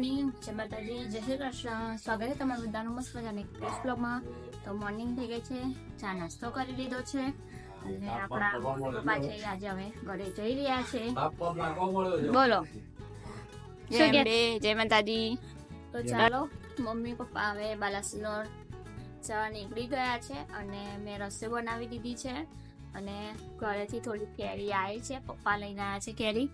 Morning જય માતાજી જય શ્રી કૃષ્ણ સ્વાગત છે તમારું બધાનું મસ્ત મજાની ફ્રેશ બ્લોગમાં તો મોર્નિંગ થઈ ગઈ છે. ચા નાસ્તો કરી લીધો છે. અને આપણા પપ્પા છે. આજે હવે ઘરે જઈ રહ્યા છે. બોલો. જય જય માતાજી. તો ચાલો મમ્મી પપ્પા હવે બાલાસિનોર જવા નીકળી ગયા છે અને મેં રસોઈ બનાવી દીધી છે. અને ઘરેથી થોડી કેરી આવી છે. પપ્પા લઈને આવ્યા છે કેરી.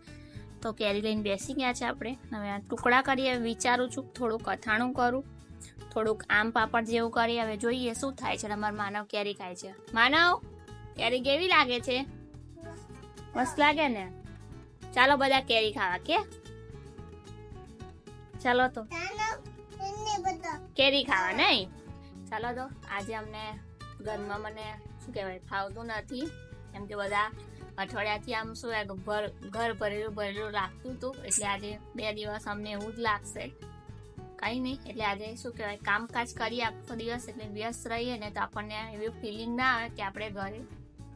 તો કેરી લઈને બેસી ગયા છે આપણે. હવે આ ટુકડા કરીએ વિચારું છું થોડુંક અથાણું કરું થોડુંક આમ પાપડ જેવું કરી હવે જોઈએ શું થાય છે અમારા માનવ કેરી ખાય છે. માનવ કેરી કેવી લાગે છે? મસ્ત લાગે ને? ચાલો બધા કેરી ખાવા કે? ચાલો તો. કેરી ખાવા નહીં? ચાલો તો આજે અમને ઘરમાં મને શું કહેવાય ફાવતું નથી. કેમ કે બધા અઠવાડિયાથી આમ શું ભર ઘર ભરેલું ભરેલું લાગતું હતું. એટલે આજે બે દિવસ અમને એવું જ લાગશે. કંઈ નહીં એટલે આજે શું કહેવાય કામકાજ કરીએ આખો દિવસ એટલે વ્યસ્ત રહીએ ને તો આપણને એવી ફિલિંગ ના આવે કે આપણે ઘરે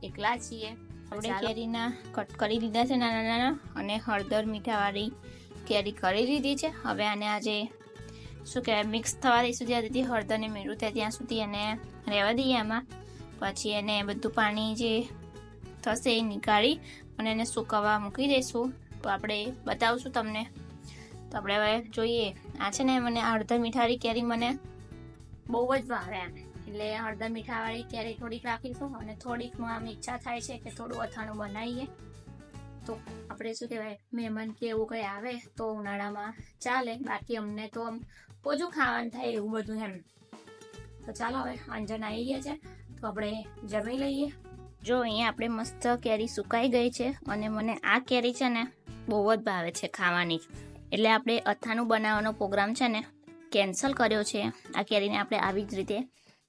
એકલા છીએ. આપણે કેરીના કટ કરી લીધા છે નાના નાના અને હળદર મીઠાવાળી કેરી કરી લીધી છે. હવે આને આજે શું કહેવાય મિક્સ થવા દઈશું જ્યાં સુધી હળદર ને મીઠું થાય ત્યાં સુધી એને રહેવા દઈએ એમાં પછી એને બધું પાણી જે થશે એ નીકાળી અને એને સુકવવા મૂકી દઈશું. તો આપણે બતાવશું તમને. તો આપણે હવે જોઈએ. આ છે ને મને અડધા મીઠાવાળી કેરી મને બહુ જ ભાવે આમ એટલે અડધા મીઠાવાળી કેરી થોડીક રાખીશું અને થોડીક આમ ઈચ્છા થાય છે કે થોડું અથાણું બનાવીએ. તો આપણે શું કહેવાય, મહેમાન કે એવું કંઈ આવે તો ઉનાળામાં ચાલે. બાકી અમને તો આમ ઓછું ખાવાનું થાય એવું બધું એમ. તો ચાલો હવે અંજન આવી ગયા છે. તો આપણે જમી લઈએ. જો અહીંયા આપણે મસ્ત કેરી સુકાઈ ગઈ છે અને મને આ કેરી છે ને બહુ જ ભાવે છે ખાવાની એટલે આપણે અથાણું બનાવવાનો પ્રોગ્રામ છે ને કેન્સલ કર્યો છે. આ કેરીને આપણે આવી જ રીતે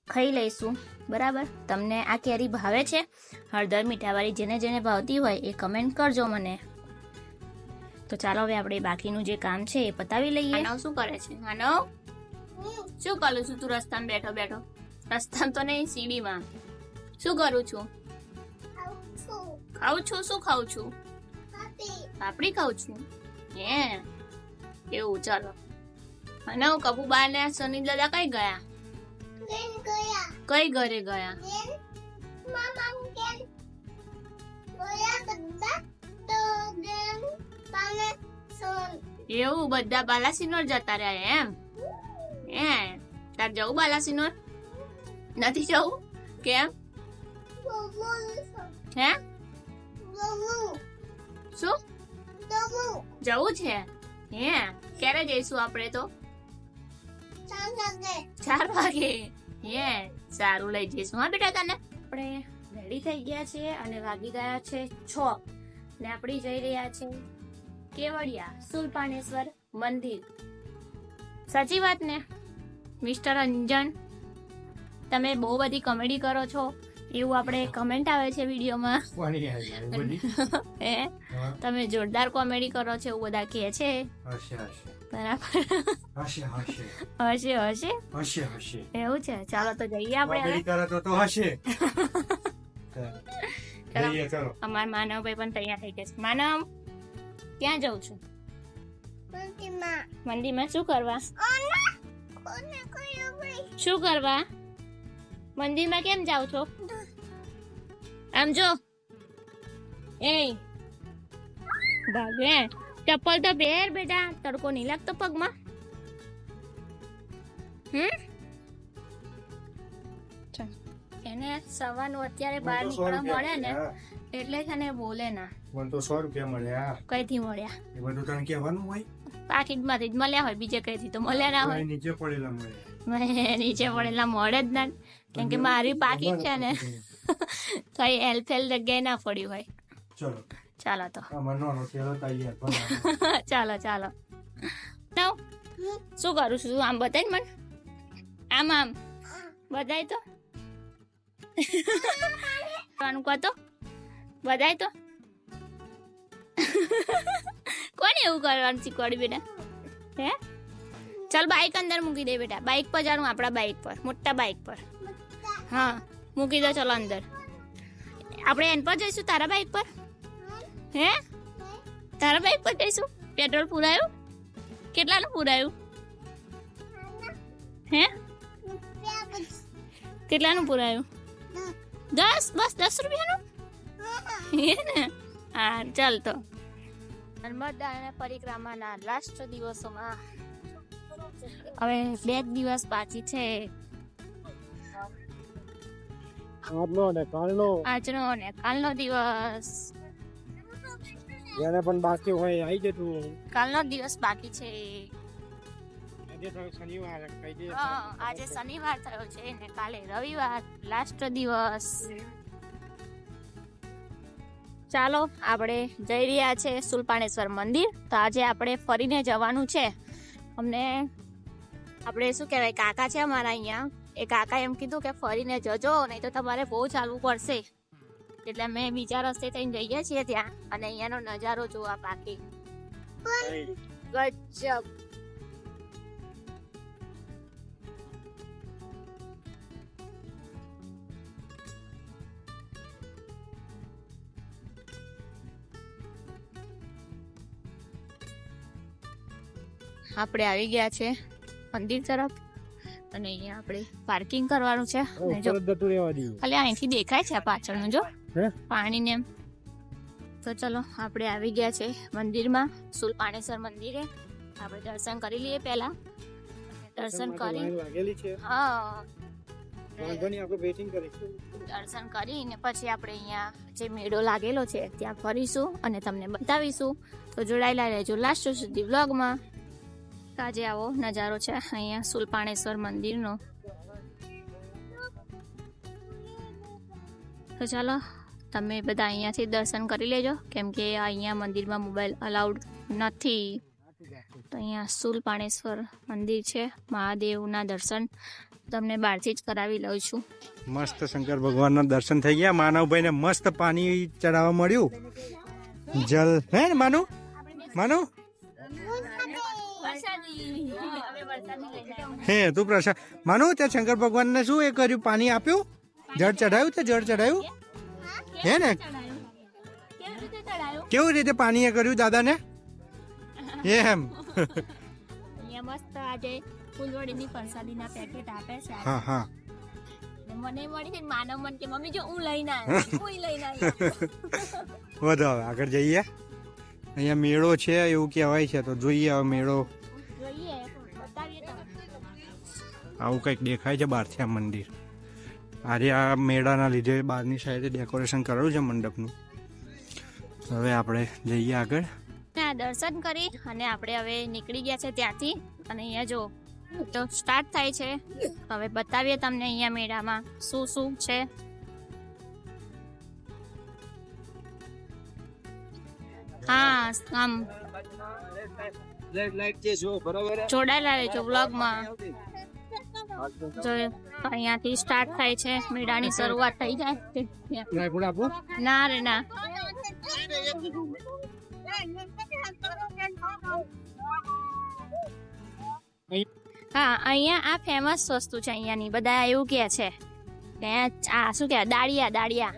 ખાઈ લઈશું. બરાબર? તમને આ કેરી ભાવે છે? હળદર મીઠાવાળી જેને જેને ભાવતી હોય એ કમેન્ટ કરજો મને. તો ચાલો હવે આપણે બાકીનું જે કામ છે એ પતાવી લઈએ. માનવ શું કરે છે? માનવ શું કરું છું તું રસ્તામાં બેઠો બેઠો? રસ્તામાં તો નહીં, સીડીમાં. શું કરું છું? ખાઉં છું શું ખાઉં છું? પાપડી. ખાઉં છું? હે એવું ચાલો. અને હું કપૂબા ને સની દાદા કઈ ગયા? કઈ ઘરે ગયા? એવું બધા બાલાસિનોર જતા રહ્યા એમ? હે તાર જવું બાલાસિનોર? નથી જવું? કેમ? હે? શું? જવું છે? હે, ક્યારે જઈશું આપણે તો? ચાર વાગે. હે, સારું લઈ જઈશું. હા, બેટા, તને? આપણે રેડી થઈ ગયા છીએ અને વાગી ગયા છે છ. ને આપણે જઈ રહ્યા છે કેવડિયા, સુલપાણેશ્વર મંદિર. સાચી વાત ને, મિસ્ટર અંજન? તમે બહુ બધી કોમેડી કરો છો. એવું આપણે કમેન્ટ આવે છે વિડીયોમાં? હે? તમે જોરદાર કોમેડી કરો છો એવું બધા કહે છે? બરાબર. હશે હશે. એવું છે? ચાલો તો જઈએ આપણે કોમેડી તો તો હશે. અમાર માનવભાઈ પણ તૈયાર થઈ ગયા છે. માનવ ક્યાં જઉં છું? મંદિરમાં. શું કરવા? શું કરવા? મંદિરમાં કેમ જાવ છો? આમ જો. એ ભાગે ચપ્પલ તો પહેર બેટા તડકો નહીં લાગતો પગમાં. હમ. એને સવારનું અત્યારે બહાર નીકળવા મળે ને એટલે છે ને બોલે ના. મને તો સો રૂપિયા મળ્યા. કઈથી મળ્યા? એ બધું તને કહેવાનું હોય? પાકીટમાંથી જ મળ્યા હોય બીજે કઈથી તો મળ્યા ના હોય. નીચે પડેલા મળે મને નીચે પડેલા મળે જ ના. કેમ કે મારી પાકી છે ને. તો એ એલફેલ જગ્યાએ ના પડ્યું હોય. ચાલો. તો. ચાલો ચાલો. શું કરું છું? આમ બતાય મને? આમ આમ. બધાય તો? કરવાનું કહો તો? બધાય તો? કોને એવું કરવાનું શીખવાડ્યું બેટા? હે? ચાલ બાઈક અંદર મૂકી દે બેટા. બાઈક પર જાણું આપણા બાઈક પર. મોટા બાઈક પર. હા, મૂકી દો ચલો અંદર. આપણે એન પર જઈશું તારા બાઈક પર? હે? તારા બાઈક પર જઈશું? પેટ્રોલ પૂરાયું? કેટલાનું પુરાયું? હે? કેટલાનું પુરાયું? દસ? બસ દસ રૂપિયાનું? હે ને? હા, ચાલ તો. નર્મદા પરિક્રમાના લાસ્ટ દિવસોમાં હવે બે જ દિવસ બાકી છે. આજનો ને કાલનો? આજનો અને કાલનો દિવસ. જેને પણ બાકી હોય આવી જતું કાલનો દિવસ બાકી છે. આજે શનિવાર થયો છે ને કાલે રવિવાર લાસ્ટ દિવસ. ચાલો આપણે જઈ રહ્યા છે સુલપાણેશ્વર મંદિર. તો આજે આપણે ફરીને જવાનું છે. અમને આપણે શું કહેવાય, કાકા છે અમારા અહીંયા. એ કાકા એમ કીધું કે ફરીને જજો, નહીં તો તમારે બહુ ચાલવું પડશે. એટલે અમે બીજા રસ્તે થઈને જઈએ છીએ ત્યાં, અને અહીંયાનો નજારો જોવા બાકી ગજબ. આપણે આવી ગયા છે. મંદિર તરફ. અને અહીંયા આપણે પાર્કિંગ કરવાનું છે. જો ખાલી અહીંથી દેખાય છે પાછળનું જો. પાણી એમ. તો ચલો આપણે આવી ગયા છે મંદિરમાં સુલપાણેશ્વર મંદિરે. આપણે દર્શન કરી લઈએ પહેલા. દર્શન કરી લાઈન લાગેલી છે. હા. દર્શન કરીને પછી આપણે અહીંયા જે મેળો લાગેલો છે ત્યાં ફરીશું અને તમને બતાવીશું. તો જોડાયેલા રહેજો લાસ્ટ સુધી વ્લોગમાં આજે આવો નજારો છે અહીંયા સુલપાણેશ્વર મંદિરનો. તો ચાલો, તમે બધા અહીંયાથી દર્શન કરી લેજો, કેમ કે અહીંયા મંદિરમાં મોબાઈલ અલાઉડ નથી. તો અહીંયા સુલપાણેશ્વર મંદિર છે, મહાદેવના દર્શન તમને બહારથી જ કરાવી લઉં છું. મસ્ત શંકર ભગવાનના દર્શન થઈ ગયા. માનવભાઈને મસ્ત પાણી ચડાવવા મળ્યું. જલ હે માનું માનુ હે તું પ્રસાદ. માનો ત્યાં શંકર ભગવાનને શું એ કર્યું? પાણી આપ્યું? જળ ચઢાયું તે જળ ચઢાયું? હે ને? કેવી રીતે પાણી એ કર્યું દાદાને? એમ. મસ્ત આજે ફૂલવડીની પ્રસાદીના પેકેટ આપે છે. હા હા. મને મળી છે માનવ મન કે મમ્મી જો હું લઈને આવ્યો હું લઈને આવ્યો વધો આગળ જઈએ. અહીંયા મેળો છે એવું કહેવાય છે તો જોઈએ હવે મેળો. આવું કંઈક દેખાય છે બહારથી આ મંદિર. આજે આ મેળાના લીધે બહારની સાઈડે ડેકોરેશન કરેલું છે મંડપનું. હવે આપણે જઈએ આગળ. ત્યાં દર્શન કરી અને આપણે હવે નીકળી ગયા છે ત્યાંથી. અને અહીંયા જો તો સ્ટાર્ટ થાય છે. હવે બતાવીએ તમને અહીંયા મેળામાં શું શું છે. હા આમ જોડાયેલા રહેજો બ્લોગમાં જો અહીંયાથી સ્ટાર્ટ થાય છે. મેળાની શરૂઆત થઈ જાય ના રે ના. હા અહીંયા આ ફેમસ વસ્તુ છે અહીંયાની. બધા એવું કે છે ત્યાં આ શું કે દાળિયા દાળિયા.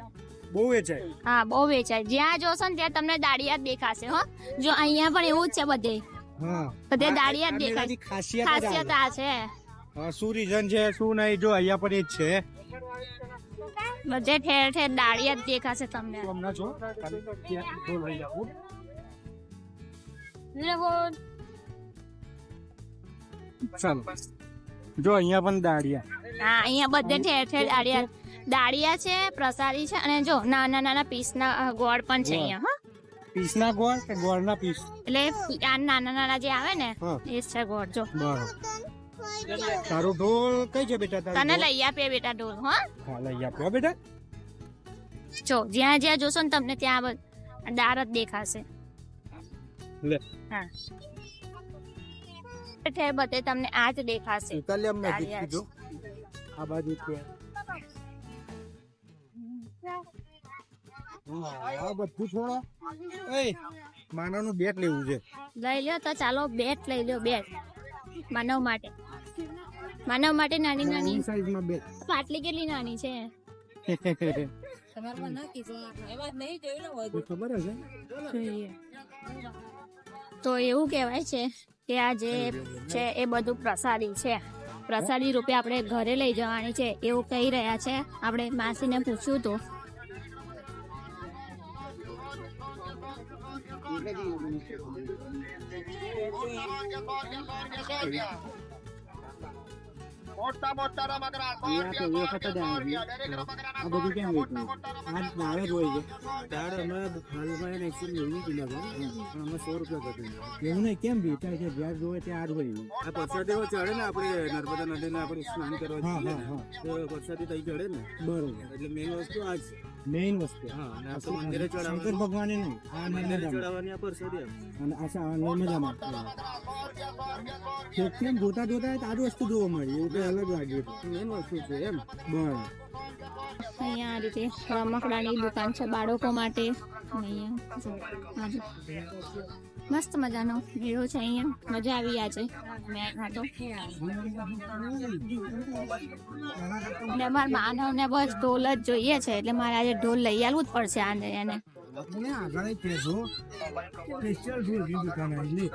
બહુ વેચાય. હા બહુ વેચાય. જ્યાં જોશો ને ત્યાં તમને દાળિયા જ દેખાશે હો. જો અહીંયા પણ એવું જ છે બધે. હા. બધે દાળિયા જ દેખાય. ખાસિયત આ છે. શું રીઝન છે શું નહીં જો અહીંયા પણ એ જ છે. બધે ઠેર ઠેર દાળિયા જ દેખાશે તમને. હમણાં લઈ જાઉં. ચાલો. જો અહીંયા પણ દાળિયા હા અહીંયા બધે ઠેર ઠેર દાળિયા દાળિયા છે પ્રસાદી છે અને જો નાના નાના પીસના ગોળ પણ છે અહીંયા હા. પીસના ગોળ કે ગોળના પીસ? એટલે આ નાના નાના જે આવે ને એ છે ગોળ જો. બરાબર. તારું ઢોલ કઈ છે બેટા તારું તને લઈ આપીએ બેટા ઢોલ હો? હા લઈ આપ્યો બેટા. જો જ્યાં જ્યાં જોશો ને તમને ત્યાં દાર જ દેખાશે. લે. હા. ઠેર બતે તમને આ જ દેખાશે ઉતાર મેં કીધું. આ બાજુ હા, આ બધું છોડો. એ માનાનું બેટ લેવું છે. લઈ લ્યો તો ચાલો બેટ લઈ લ્યો બેટ. માનવ માટે. માનવ માટે નાની નાની. સાઈઝમાં બે. પાટલી કેટલી નાની છે? ખબર હશે. તો એવું કહેવાય છે કે આ જે છે એ બધું પ્રસાદી છે. પ્રસાદી રૂપે આપણે ઘરે લઈ જવાની છે એવું કહી રહ્યા છે. આપણે માસીને પૂછ્યું હતું. મોટા મોટા રમકડા સો રૂપિયા, તો સો રૂપિયા, વખત સો રૂપિયા, મોટા મોટા રમકડા. હોય છે. હાલમાં નેવું કિલો પણ અમે સો રૂપિયા એવું નહીં કેમ વેચાય છે જ્યાં જોવે ત્યાં જ હોય. આ પરસાદી ચડે ને આપણે નર્મદા નદીને આપણે સ્નાન કરવા જઈએ તો પરસાદી તઈ ચડે ને. બરોબર. એટલે મેન વસ્તુ આ જ મેઇન વસ્તુ. શંકર ભગવાન મંદિરે ચડાવવાની. ભગવાને નહીં. આ મંદિરે ચડાવવાની આ પરસાદી અને આશા મજામાં કેમ જોતા જોતા આ જ વસ્તુ જોવા મળી. એવું કઈ અલગ લાગ્યું મેઇન વસ્તુ છે એમ. બરાબર અહીંયા આ રીતે રમકડાની દુકાન છે બાળકો માટે. અહીંયા. મસ્ત મજાનો મેળો છે અહીંયા. મજા આવી આજે. મેં ને મારા માનવને બસ ઢોલ જ જોઈએ છે એટલે મારે આજે ઢોલ લઈ આવવું જ પડશે આને એને. સ્પેશિયલ ઢોલની દુકાન આવેલી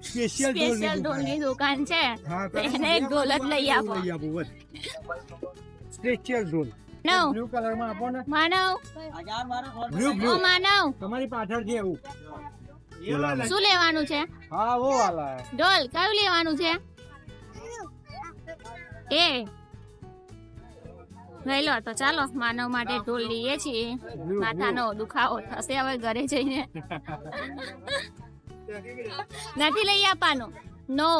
સ્પેશિયલ સ્પેશિયલ ઢોલની દુકાન. છે. હા તો એને એક ઢોલ જ લઈ આપો. સ્પેશિયલ ઢોલ. માનવ બ્લુ કલરમાં આપો ને. માનવ. Blue blue Manav. તમારી પાછળ છે એવું શું લેવાનું છે? હા વો વાલા. ઢોલ કયું લેવાનું છે? એ. લઈ લો તો ચાલો માનવ માટે ઢોલ લઈએ છીએ. માથાનો દુખાવો થશે હવે ઘરે જઈને. નથી લઈ આપવાનું. નો.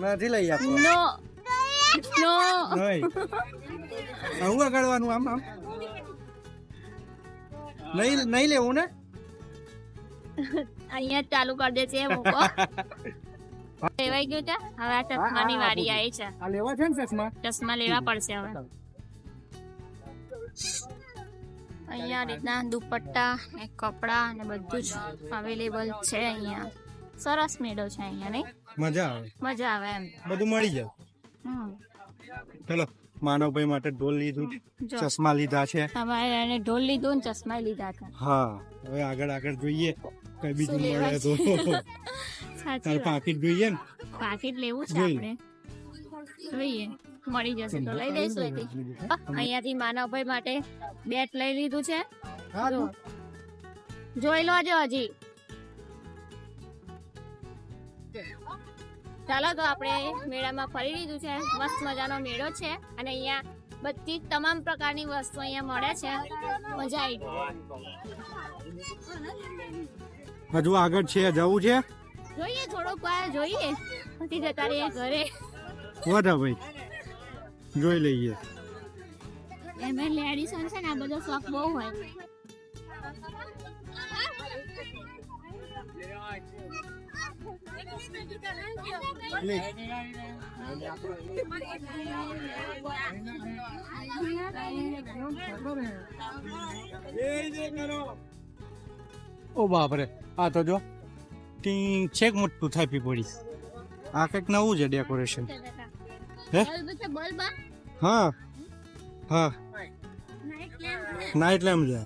નથી લઈ આપવાનું નો. નો. આવું આગળવાનું આમ આમ. નહીં નહીં લેવું ને? અહીંયા ચાલુ કરી દે છે મૂકો. લેવાઈ ગયું છે? હવે આ ચશ્માની વારી આવી છે. આ લેવા છે ને ચશ્મા? ચશ્મા લેવા પડશે હવે. અહીંયા રીતના દુપટ્ટા ને કપડા ને બધું જ અવેલેબલ છે અહીંયા. સરસ મેળો છે અહીંયા નહીં? મજા આવે. મજા આવે એમ. બધું મળી જાય. હમ. ચલો. માનવભાઈ માટે ઢોલ લીધું ચશ્મા લીધા છે. તમારે એને ઢોલ લીધું ને ચશ્મા લીધા હતા હા હવે આગળ આગળ જોઈએ કઈ બીજું મળે તો. તારે પાકીટ જોઈએ ને? પાકીટ લેવું છે. આપણે. જોઈએ. મળી જશે તો લઈ લઈશું અહીંયાથી માનવભાઈ માટે બેટ લઈ લીધું છે. જોઈ લો જો હજી. ચાલો તો આપણે મેળામાં ફરી લીધું છે. મસ્ત મજાનો મેળો છે અને અહીંયા બધી તમામ પ્રકારની વસ્તુ અહીંયા મળે છે. મજા આવી હજુ આગળ છે જવું છે? જોઈએ થોડોક વાર જોઈએ. પછી જતા રહીએ ઘરે. વધા ભાઈ જોઈ લઈએ. એમ લેડીઝ છે ને આ બધો શોખ બહુ હોય. ઓ બાપરે આ તો જો ટીંગ છેક મોટું થાય પીપળી આ કંઈક નવું છે ડેકોરેશન હે? બલ્બ છે બલ્બ આ? હા હા નાઈટ લેમ્પ છે. નાઇટ લેમ્પ છે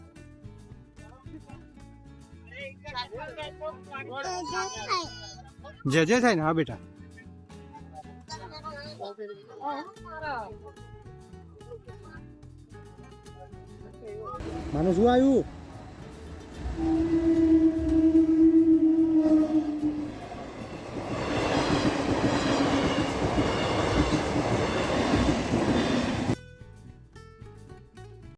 જે જે થાય ને હા બેટા. માનું શું આવ્યું